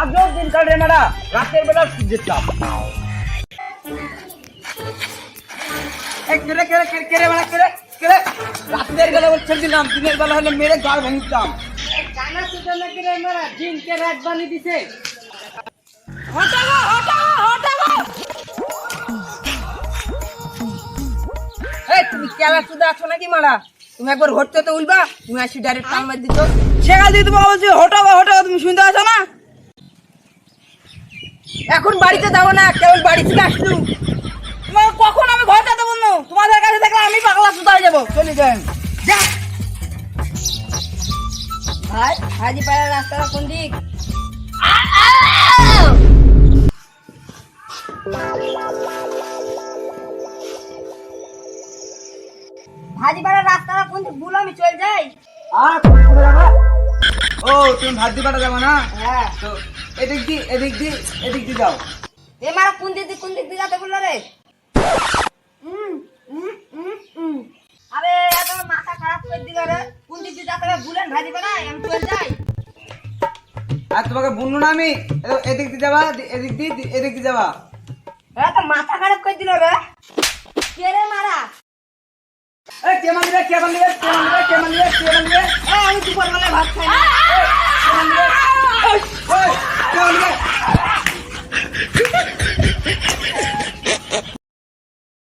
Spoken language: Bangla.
আজও দিন কাটে মারা রাতের বেলা সূর্যের তাপ। কেড়ে কেড়ে কেড়ে কেড়ে মারা কেড়ে কেড়ে রাতের বেলা বল দিলাম দিনের বেলা হলে মেরে জানা দিনকে রাত দিছে। এই তুমি কেলা শুধু আছো নাকি মারা? তুমি একবার ঘটতে তো উঠবা তুমি আসি ডাইরেক্ট টাইমার দিত সেখান দিয়ে তুমি বলছি হটাবো হটাবো তুমি শুনতে পাচ্ছ না এখন বাড়িতে যাব না কেবল বাড়ি থেকে আসলু। কখন আমি ঘর যেতে বলব তোমাদের কাছে দেখলে আমি পাগলা সুতা হয়ে যাব। চলে যান। যা। ভাই হাজি পাড়ার রাস্তাটা কোন দিক? ভাজি পাড়ার রাস্তাটা কোন দিক? ভুল আমি চলে যাই। আর ও তুমি ভাত দিবাটা যাব না? হ্যাঁ। তো এদিক দি এদিক দি এদিক দি যাও। এ মারা কোন দিক দিয়ে কোন দিক দিয়ে যেতে বলল রে। আরে এত মাথা খারাপ করে দিল রে। কোন দিক দিয়ে যেতে হবে ভুলেন ভাজি পাড়ায় আমি চলে যাই। আর তোমাকে বুনু না আমি? এদিক দি যাবা এদিক দি দি- এদিক দি যাবা। এত মাথা খারাপ করে দিল রে কে রে মারা এই মান কেমন কে কেমন দিবে কেমন দিবে কে মান দিবে কে মান দিবে এ আমি দুপুর বেলায় ভাত খাই না